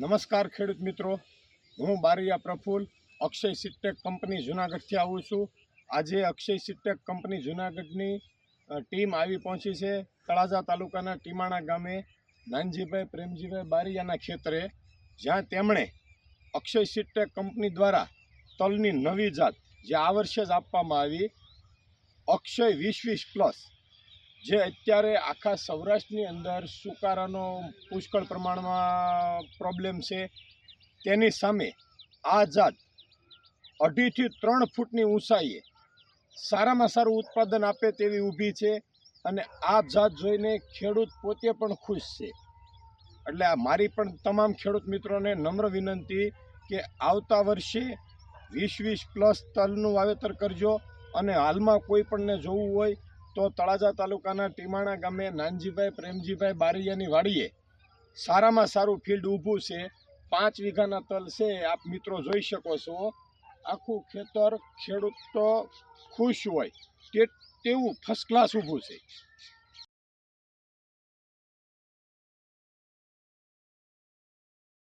નમસ્કાર ખેડૂત મિત્રો. હું બારૈયા પ્રફુલ, અક્ષય સિટેક કંપની જુનાગઢથી આવું છું. આજે અક્ષય સિટેક કંપની જુનાગઢની ટીમ આવી પહોંચી છે તળાજા તાલુકાના ટીમાણા ગામે નાનજીભાઈ, પ્રેમજીભાઈ બારૈયાના ખેતરે, જ્યાં તેમણે અક્ષય સિટેક કંપની દ્વારા તલની નવી જાત જે આ વર્ષે જ આપવામાં આવી, અક્ષય વીસ વીસ પ્લસ જે અત્યારે આખા સૌરાષ્ટ્રની અંદર સુકારાનો પુષ્કળ પ્રમાણમાં પ્રોબ્લેમ છે, તેની સામે આ જાત અઢીથી ત્રણ ફૂટની ઊંચાઈએ સારામાં સારું ઉત્પાદન આપે તેવી ઊભી છે અને આ જાત જોઈને ખેડૂત પોતે પણ ખુશ છે. એટલે આ મારી પણ તમામ ખેડૂત મિત્રોને નમ્ર વિનંતી કે આવતા વર્ષે વીસ વીસ પ્લસ તલનું વાવેતર કરજો અને હાલમાં કોઈ પણને જોવું હોય તો તળાજા તાલુકાના ટીમાણા ગામે નાનજીભાઈ, પ્રેમજીભાઈ બારૈયાની વાડીએ સારામાં સારું ફિલ્ડ ઊભું છે. પાંચ વીઘાના તલ છે. આપ મિત્રો જોઈ શકો છો. આખું ખેતર ખેડૂત તો ખુશ હોય. તે તેવું ફર્સ્ટ ક્લાસ ઊભું છે.